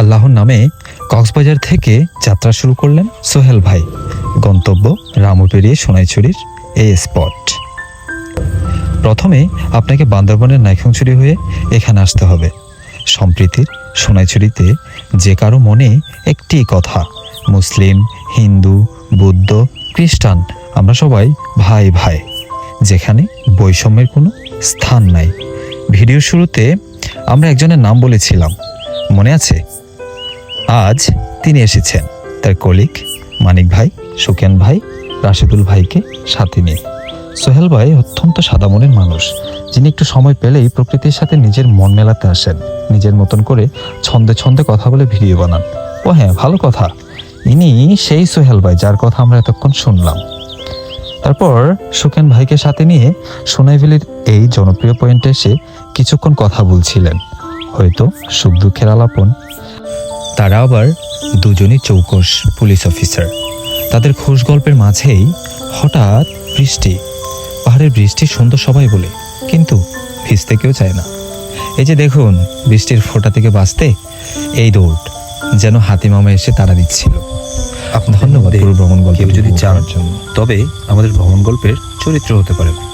আল্লাহর নামে কক্সবাজার থেকে যাত্রা শুরু করলেন সোহেল ভাই। গন্তব্য রামু পেরিয়ে সোনাইছড়ির এই স্পট প্রথমে আপনাকে বান্দরবনের নাইখংছড়ি হয়ে এখানে আসতে হবে। সম্প্রীতির সোনাইছড়িতে যে কারও মনে একটি কথা, মুসলিম, হিন্দু, বুদ্ধ, খ্রিস্টান, আমরা সবাই ভাই ভাই, যেখানে বৈষম্যের কোনো স্থান নাই। ভিডিও শুরুতে আমরা একজনের নাম বলেছিলাম। মনে আছে? আজ তিনি এসেছেন। তার কলিগ মানিক ভাই, সুকেন ভাই, রাশেদুল ভাইকে সাথে নিয়ে। সোহেল ভাই অত্যন্ত সাদা মনের মানুষ। যিনি একটু সময় পেলেই প্রকৃতির সাথে নিজের মন মেলাতে আসেন। নিজের মতন করে ছন্দে ছন্দে কথা বলে ভিডিও বানান। ও হ্যাঁ ভালো কথা। ইনি সেই সোহেল ভাই যার কথা আমরা এতক্ষণ শুনলাম। তারপর সুকেন ভাইকে সাথে নিয়ে সোনাইভ্যালির এই জনপ্রিয় পয়েন্টে এসে কিছুক্ষণ কথা বলছিলেন। হয়তো সুখ দুঃখের আলাপন তারা আবার দুজনই চৌকস পুলিশ অফিসার। তাদের খোশ গল্পের মাঝেই হঠাৎ বৃষ্টি। পাহাড়ের বৃষ্টি সুন্দর সবাই বলে কিন্তু ভিজতে কেউ চায় না। এই যে দেখুন বৃষ্টির ফোঁটা থেকে বাঁচতে এই দৌড় যেন হাতিমামা এসে তারা দিচ্ছিল। ধন্যবাদ ভ্রমণ গল্প যদি চান জন্য। তবে আমাদের ভ্রমণ গল্পের চরিত্র হতে পারে।